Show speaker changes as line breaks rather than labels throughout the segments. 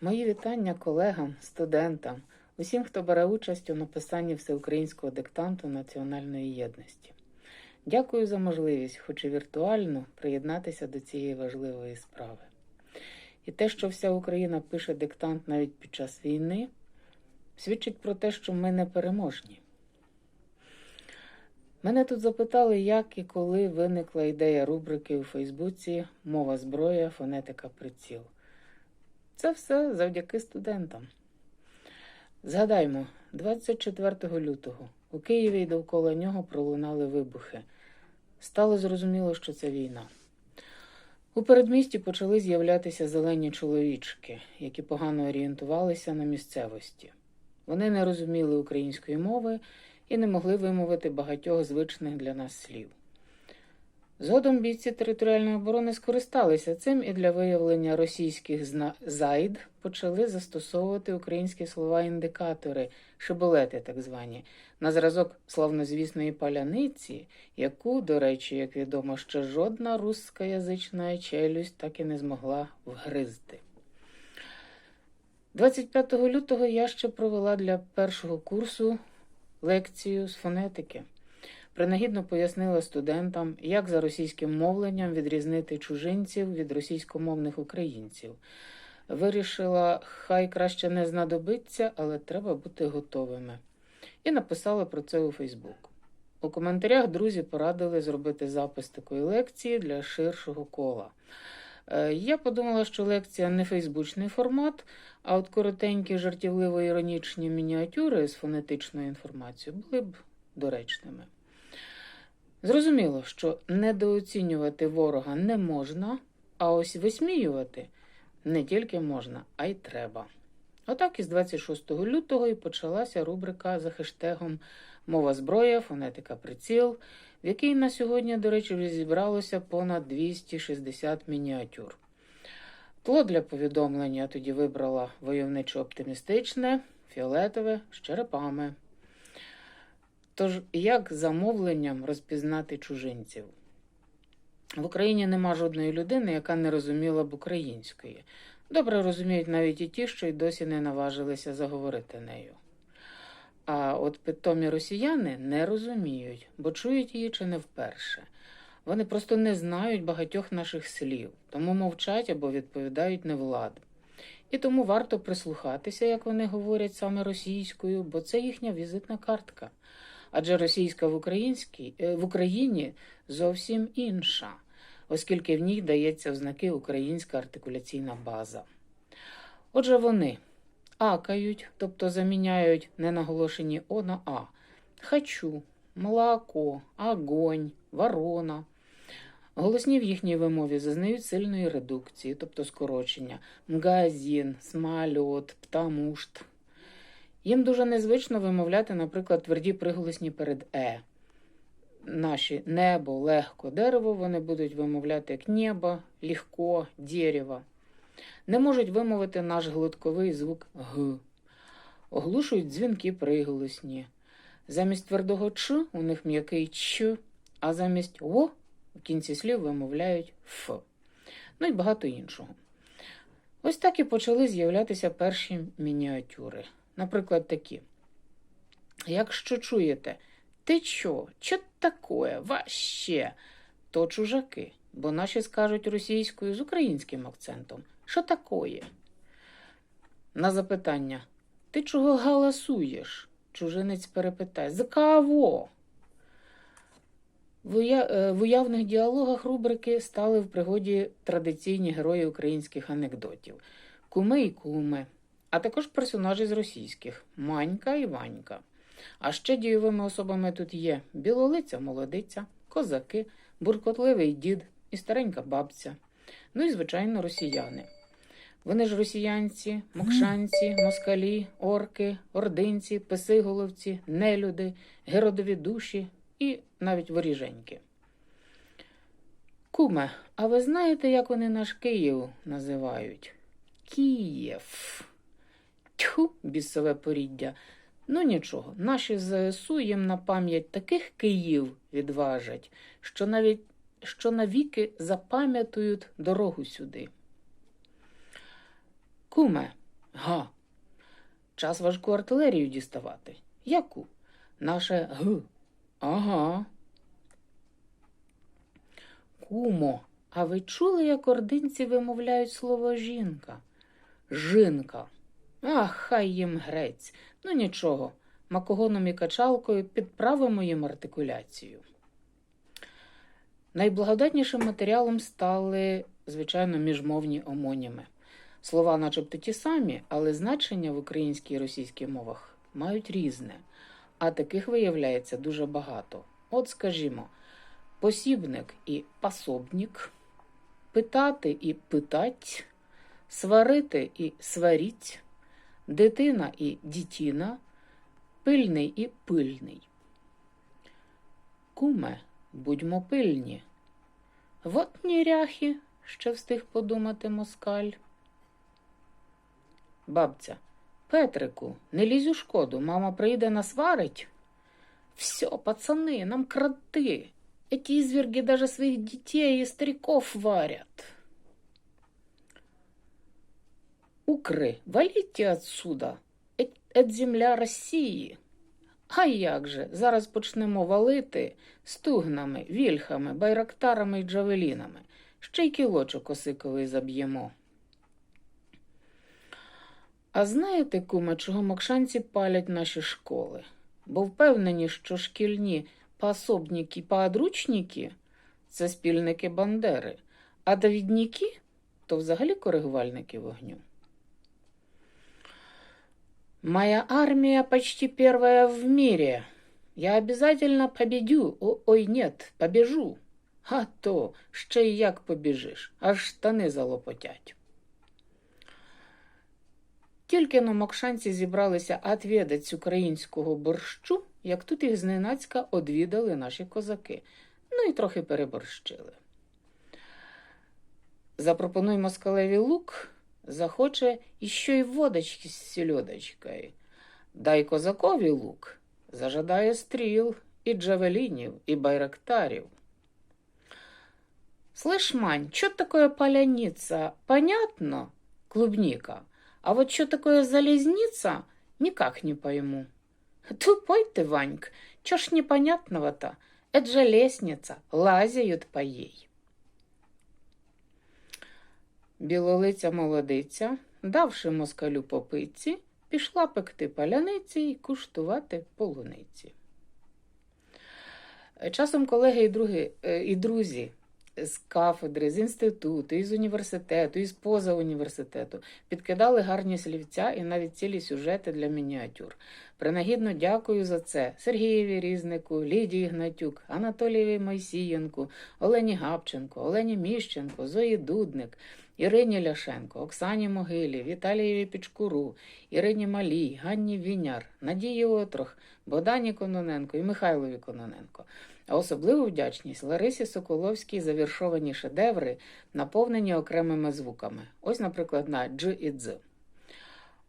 Мої вітання колегам, студентам, усім, хто бере участь у написанні всеукраїнського диктанту національної єдності. Дякую за можливість, хоч і віртуально, приєднатися до цієї важливої справи. І те, що вся Україна пише диктант навіть під час війни, свідчить про те, що ми не переможні. Мене тут запитали, як і коли виникла ідея рубрики у Фейсбуці Мова зброя, фонетика приціл. Це все завдяки студентам. Згадаймо, 24 лютого у Києві і довкола нього пролунали вибухи. Стало зрозуміло, що це війна. У передмісті почали з'являтися зелені чоловічки, які погано орієнтувалися на місцевості. Вони не розуміли української мови і не могли вимовити багатьох звичних для нас слів. Згодом бійці територіальної оборони скористалися цим і для виявлення російських зайд почали застосовувати українські слова-індикатори, шиболети так звані, на зразок славнозвісної паляниці, яку, до речі, як відомо, ще жодна русскоязична челюсть так і не змогла вгризти. 25 лютого я ще провела для першого курсу лекцію з фонетики. Принагідно пояснила студентам, як за російським мовленням відрізнити чужинців від російськомовних українців. Вирішила, хай краще не знадобиться, але треба бути готовими. І написала про це у Фейсбук. У коментарях друзі порадили зробити запис такої лекції для ширшого кола. Е, Я подумала, що лекція не фейсбучний формат, а от коротенькі жартівливо-іронічні мініатюри з фонетичною інформацією були б доречними. Зрозуміло, що недооцінювати ворога не можна, а ось висміювати не тільки можна, а й треба. Отак із 26 лютого і почалася рубрика за хештегом Мова зброя, фонетика приціл, в якій на сьогодні, до речі, зібралося понад 260 мініатюр. Тло для повідомлення тоді вибрала войовничо-оптимістичне, фіолетове з черепами. Тож, як замовленням розпізнати чужинців? В Україні нема жодної людини, яка не розуміла б української. Добре розуміють навіть і ті, що й досі не наважилися заговорити нею. А от питомі росіяни не розуміють, бо чують її чи не вперше. Вони просто не знають багатьох наших слів, тому мовчать або відповідають невлад. І тому варто прислухатися, як вони говорять саме російською, бо це їхня візитна картка. Адже російська в, е, в Україні зовсім інша, оскільки в ній дається в українська артикуляційна база. Отже, вони акають, тобто заміняють ненаголошені О на А. Хочу, молоко, огонь, ворона. Голосні в їхній вимові зазнають сильної редукції, тобто скорочення, магазин, смальот, птамушт. Їм дуже незвично вимовляти, наприклад, тверді приголосні перед Е. Наші небо, легко, дерево вони будуть вимовляти як небо, легко, дерево. Не можуть вимовити наш глотковий звук Г. Оглушують дзвінки приголосні. Замість твердого Ч у них м'який Ч, а замість О в кінці слів вимовляють Ф. Ну і багато іншого. Ось так і почали з'являтися перші мініатюри. Наприклад, такі. Якщо чуєте, ти чо, чо такое, ваще, то чужаки, бо наші скажуть російською з українським акцентом. Що такое? На запитання Ти чого галасуєш? Чужинець перепитає За кого? Е, в уявних діалогах рубрики стали в пригоді традиційні герої українських анекдотів куми і куми, а також персонажі з російських Манька і Ванька. А ще дієвими особами тут є білолиця молодиця, козаки, буркотливий дід і старенька бабця. Ну і, звичайно, росіяни. Вони ж росіянці, мокшанці, москалі, орки, ординці, писиголовці, нелюди, геродові душі і навіть воріженьки. Куме, а ви знаєте, як вони наш Київ називають? Київ. Тьху, бісове поріддя. Ну нічого, наші ЗСУ їм на пам'ять таких Київ відважать, що навіть що навіки запам'ятують дорогу сюди. Куме, Га. Час важку артилерію діставати. Яку? Наше Г. Ага. Кумо, а ви чули, як ординці вимовляють слово жінка? Жінка. Ах, хай їм грець. Ну нічого, макогоном і качалкою підправимо їм артикуляцію. Найблагодатнішим матеріалом стали, звичайно, міжмовні омоніми. Слова, начебто ті самі, але значення в українській і російській мовах мають різне, а таких виявляється дуже багато. От, скажімо, посібник і пособник, питати і питать, сварити і сваріть, дитина і дітіна, пильний і пильний. Куме, будьмо пильні. Вот ніряхи, ще встиг подумати москаль. Бабця, Петрику, не лізь у шкоду, мама прийде насварить. Все, пацаны, нам кроты. Эти изверги даже своих детей и стариков варят. Укры, валите отсюда. Эт земля Росії. А як же? Зараз почнемо валити стугнами, вільхами, байрактарами й джавелінами. Ще й кілочок осиковий заб'ємо. А знаєте, куме, чого мокшанці палять наші школи? Бо впевнені, що шкільні пособники, подручники – це спільники Бандери, а довідники – то взагалі коригувальники вогню. Моя армия почти первая в мире. Я обязательно победю. О, ой, нет, побежу. А то ще й як побіжиш, аж штани залопотять. Тільки на Мокшанці зібралися отвідать українського борщу, як тут їх зненацька одвідали наші козаки, ну і трохи переборщили. Запропонуй москалеві лук, захоче іще й водочки з сільодочкою. Дай козакові лук, зажадає стріл і джавелінів, і байрактарів. Слышь, Мань, что такое поляница? Понятно? Клубника. А вот что такое залезница, никак не пойму. Тупой ты, Ваньк, чё ж непонятного-то? Это же лестница, лазяют по ей. Білолиця молодиця, давши москалю по пиці, пішла пекти паляниці і куштувати полуниці. Часом колеги і, други, е, і друзі з кафедри, з інституту, із університету, із поза університету підкидали гарні слівця і навіть цілі сюжети для мініатюр. Принагідно дякую за це Сергієві Різнику, Лідії Гнатюк, Анатолієві Мойсієнку, Олені Гапченко, Олені Міщенко, Зої Дудник. Ірині Ляшенко, Оксані Могилі, Віталієві Пічкуру, Ірині Малій, Ганні Віняр, Надії Отрох, Богдані Кононенко і Михайлові Кононенко. А особливу вдячність Ларисі Соколовській за віршовані шедеври, наповнені окремими звуками. Ось, наприклад, на Дж і Дз.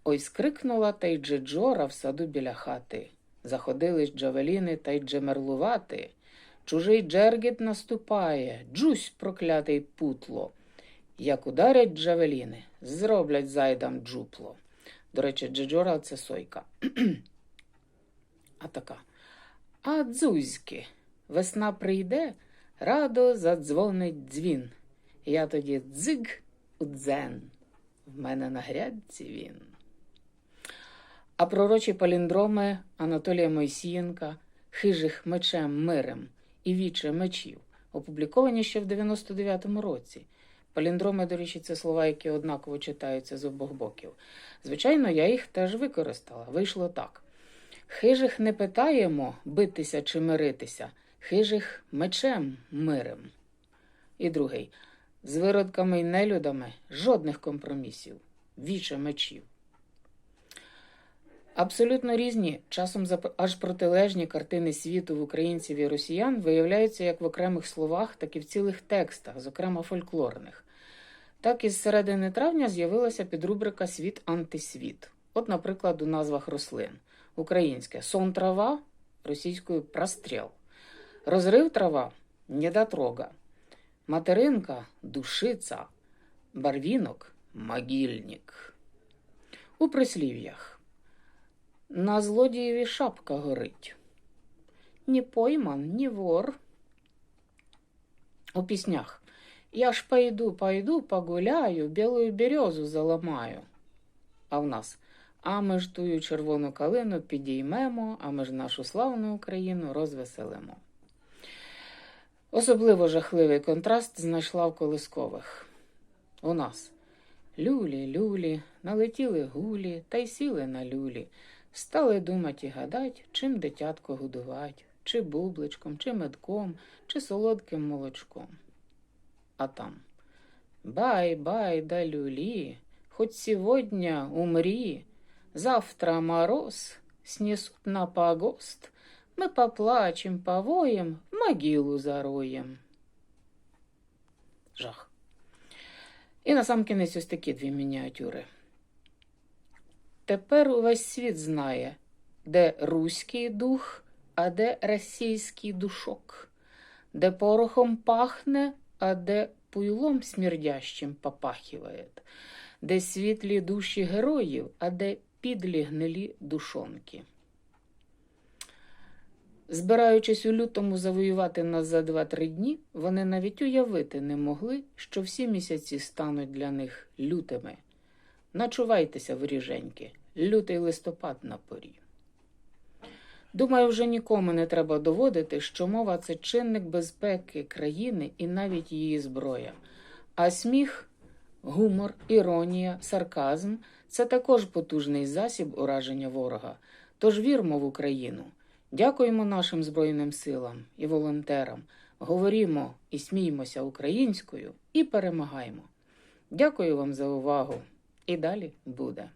Ой скрикнула та й джеджора в саду біля хати. Заходились джавеліни та й джемерлувати. Чужий джергіт наступає, джусь проклятий путло. Як ударять джавеліни, зроблять зайдам джупло. До речі, Джеджора це сойка. а така. А дзузьки, весна прийде, радо задзвонить дзвін. Я тоді дзиг у дзен. В мене на грядці він. А пророчі паліндроми Анатолія Мойсієнка, хижих мечем мирем і віче мечів, опубліковані ще в 99-му році. Паліндроми, до речі, це слова, які однаково читаються з обох боків. Звичайно, я їх теж використала. Вийшло так. Хижих не питаємо битися чи миритися, хижих мечем мирем. І другий. З виродками й нелюдами жодних компромісів, віче мечів. Абсолютно різні, часом аж протилежні картини світу в українців і росіян виявляються як в окремих словах, так і в цілих текстах, зокрема фольклорних. Так із середини травня з'явилася підрубрика Світ антисвіт. От, наприклад, у назвах рослин: українське сон трава, російською простріл, розрив трава недотрога, материнка душиця, барвінок могильник. У прислів'ях. На злодієві шапка горить. Ні пойман, ні вор. У піснях. Я ж пойду, пойду, погуляю, білую березу заламаю. А в нас. А ми ж тую червону калину підіймемо, а ми ж нашу славну Україну розвеселимо. Особливо жахливий контраст знайшла в колискових. У нас люлі, люлі, налетіли гулі та й сіли на люлі, стали думать і гадать, чим дитятко годувать, чи бубличком, чи медком, чи солодким молочком. А там бай, бай да люлі, хоть сегодня умри, завтра мороз снесут на погост, мы поплачем, повоем, могилу зароем. Жах. І на сам кінець ось такі дві мініатюри. Тепер увесь світ знає, де руський дух, а де російський душок, де порохом пахне, а де пуйлом смердящим попахиває, де світлі душі героїв, а де підлі гнилі душонки. Збираючись у лютому завоювати нас за 2-3 дні, вони навіть уявити не могли, що всі місяці стануть для них лютими. Начувайтеся, воріженьки, лютий листопад на порі. Думаю, вже нікому не треба доводити, що мова це чинник безпеки країни і навіть її зброя. А сміх, гумор, іронія, сарказм це також потужний засіб ураження ворога. Тож вірмо в Україну. Дякуємо нашим Збройним силам і волонтерам. Говорімо і сміємося українською і перемагаємо. Дякую вам за увагу. І далі буде.